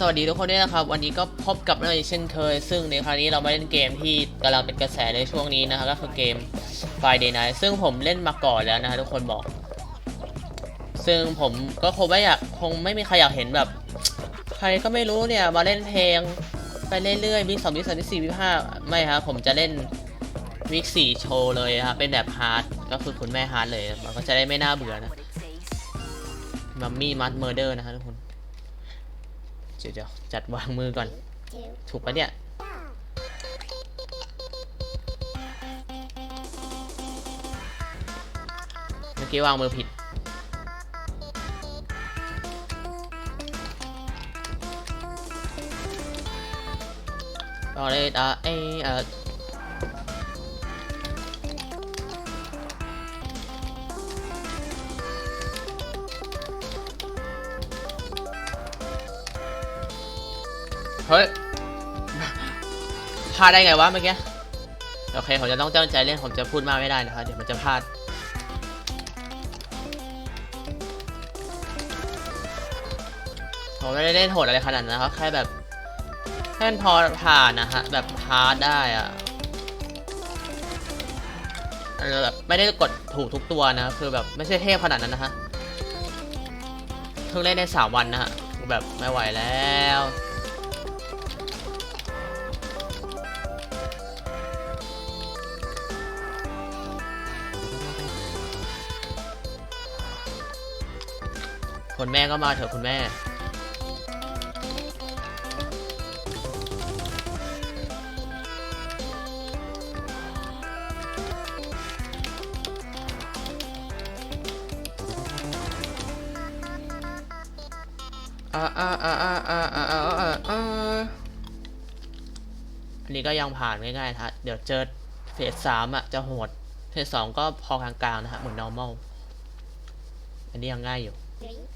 สวัสดีทุกคนด้วยนะครับ วันนี้ก็พบกับเราอีกเช่นเคย ซึ่งในครั้งนี้เรามาเล่นเกมที่กำลังเป็นกระแสในช่วงนี้นะครับก็คือเกม Friday Night ซึ่งผมเล่นมาก่อนแล้วนะฮะทุกคนบอก ซึ่งผมก็คงไม่อยากคงไม่มีใครอยากเห็นแบบ ใครก็ไม่รู้เนี่ยมาเล่นเพลงไปเรื่อยๆวิกสองวิกสามวิกสี่วิกห้าไม่ครับผมจะเล่นวิกสี่โชว์เลยครับเป็นแบบฮาร์ดก็คือคุณแม่ฮาร์ดเลยมันก็จะได้ไม่น่าเบื่อนะมัมมี่มัดเมอร์เดอร์นะฮะทุกคน ดี๋ยวเดี๋ยวจัดวางมือก่อน ถูกปะเนี่ยเมื่อกี้วางมือผิดต่อเลยอะเอเอ่อ เฮ้ยพลาดได้ไงวะเมื่อกี้โอเคผมจะต้องตั้งใจเล่นผมจะพูดมากไม่ได้นะครับเดี๋ยวมันจะพลาดผมไม่ได้เล่นโหดอะไรขนาดนั้นนะครับแค่แบบแค่พอผ่านนะฮะแบบพาร์ทได้อะแบบไม่ได้กดถูกทุกตัวนะคือแบบไม่ใช่เทพขนาดนั้นนะฮะเพิ่งเล่นได้สามวันนะฮะแบบไม่ไหวแล้ว คุณแม่ก็มาเถอะคุณแม่อ่าอ่าอ่าอ่าอ่าอ่าอ่าอ่าอ่าอันนี้ก็ยังผ่านง่ายๆนะฮะ เดี๋ยวเจอเฟสสามอะจะโหด เฟสสองก็พอกลางๆนะฮะ เหมือน normal อันนี้ยังง่ายอยู่ Three,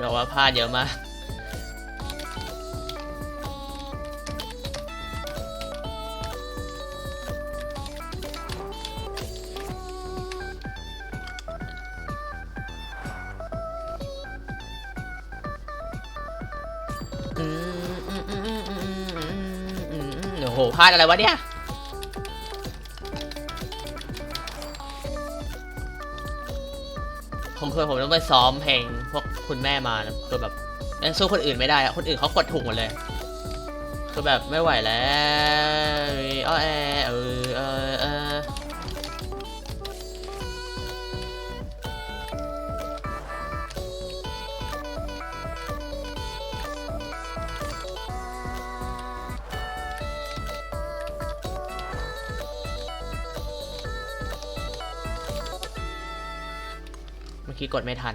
เราว่าพลาดเยอะมากโอ้โหพลาดอะไรวะเนี่ย ผมเคยผมต้องไปซ้อมเพลง คุณแม่มาคือแบบสู้คนอื่นไม่ได้อะคนอื่นเขากดถูกหมดเลยคือแบบไม่ไหวแล้วอ้อแอเออเออเออเมื่อกี้กดไม่ทัน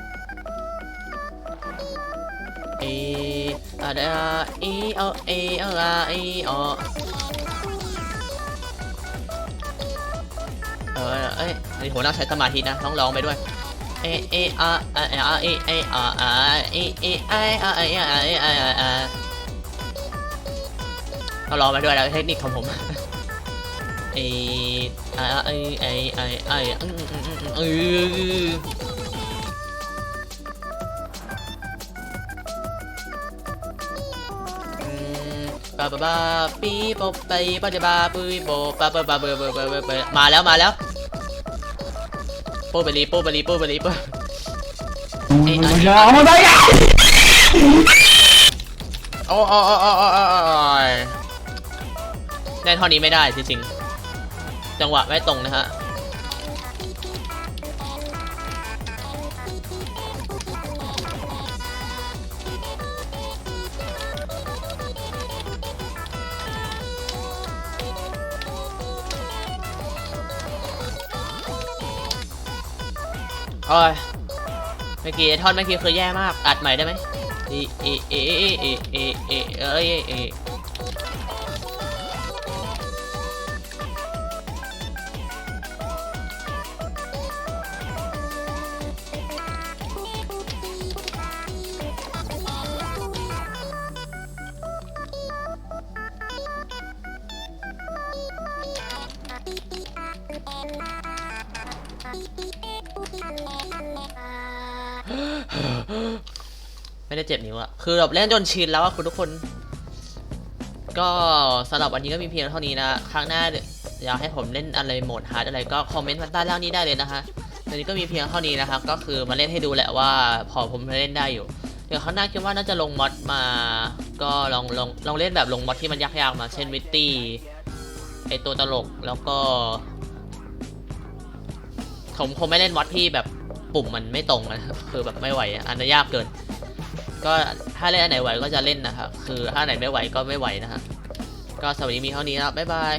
เออะดาเอเอเอเอเอเอเออเอ้ยในหัวเราใช้สมาธินะต้องร้องไปด้วยเอเออาเอเออาเอเออาอาเอเอไออาเออาเอไออาต้องร้องไปด้วยแล้วเทคนิคของผมเอไอไอไอไอไออืมอืมอื มอืมเอปาปาปาปีโปไปปาจะบาปุยโปปาปาปาเบอร์เบอร์เบอร์เบอร์เบอร์มาแล้วมาแล้วโปไปรีโปไปรีโปไปรีโปยาวมาได้ยังโอ้โอ้โอ้โอ้โอ้โอ้โอ้ยเล่นเท่านี้ไม่ได้จริงๆจังหวะไม่ตรงนะฮะ โอ้ยเมื่อกี้ท่อนเมื่อกี้คือแย่มากอัดใหม่ได้ไหมเอเอเอเอเอเอเอเอเอ ไม่ได้เจ็บนิ้วอะคือแบบเล่นจนชินแล้วอะคุณทุกคน ก็สำหรับวันนี้ก็มีเพียงเท่านี้นะ ครั้งหน้าอยากให้ผมเล่นอะไรโหมดฮาร์ดอะไรก็คอมเมนต์มาใต้ล่างนี้ได้เลยนะคะวันนี้ก็มีเพียงเท่านี้นะครับ ก็คือมาเล่นให้ดูแหละว่าพอผมเล่นได้อยู่ เดี๋ยวครั้งหน้าคิดว่าน่าจะลงมอดมา ก็ลองลองลองเล่นแบบลงมอดที่มันยากๆมา เช่นวิตตี้ไอตัวตลกแล้วก็ ผมคงไม่เล่นมอดที่แบบปุ่มมันไม่ตรงนะครับคือแบบไม่ไหวอะอันนั้นยากเกิน ก็ถ้าเล่นอันไหนไหวก็จะเล่นนะครับคือถ้าไหนไม่ไหวก็ไม่ไหวนะฮะก็สวัสดีมีเท่านี้ครับบ๊ายบาย